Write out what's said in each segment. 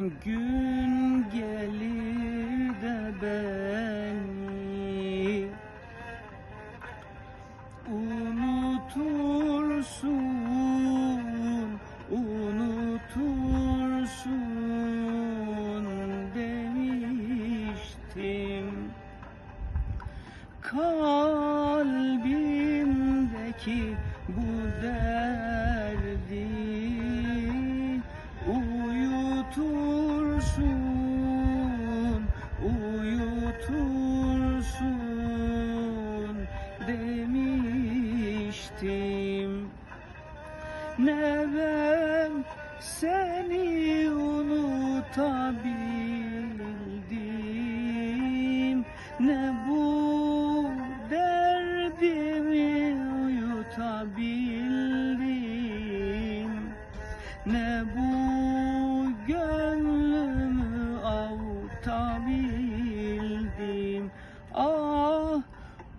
Gün gelir de beni unutursun, unutursun demiştim. Kalbimdeki bu derdi uyutursun, uyutursun demiştim. Ne ben seni unutabildim Ne bu derdimi uyutabildim Ne bu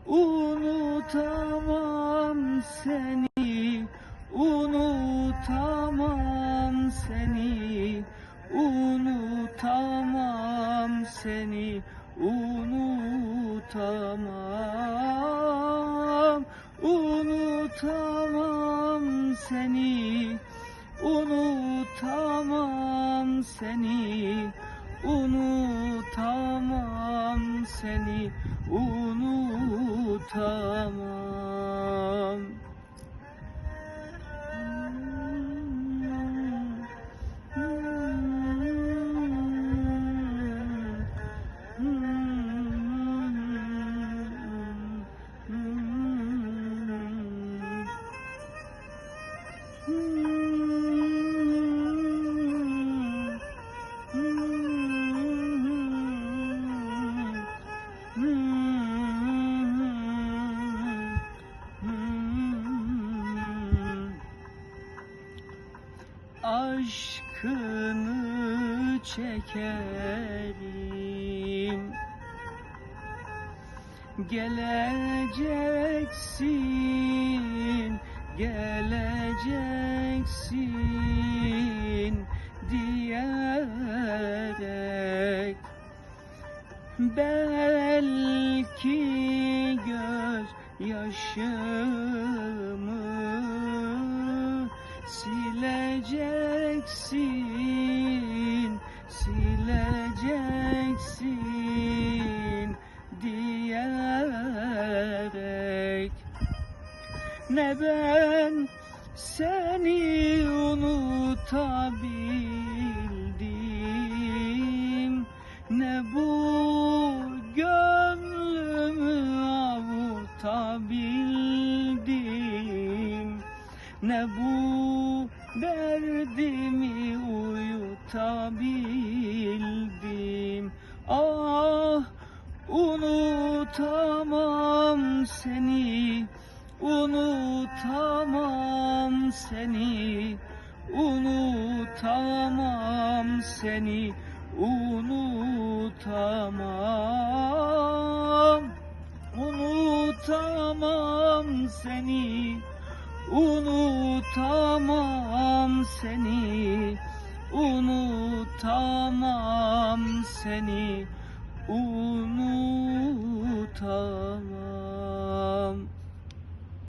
unutamam seni Unutamam seni Unutamam seni Unutamam Unutamam seni Unutamam seni Unutamam seni Unutamam Aşkını çekerim. Geleceksin, geleceksin diyerek Belki göz yaşımı sileceksin, sileceksin diyerek. Ne ben seni unutabildim Ne bu gönlümü avutabildim Ne bu derdimi uyutabildim. Ah unutamam seni Unutamam seni Unutamam seni Unutamam Unutamam seni Unutamam seni Unutamam seni Unutamam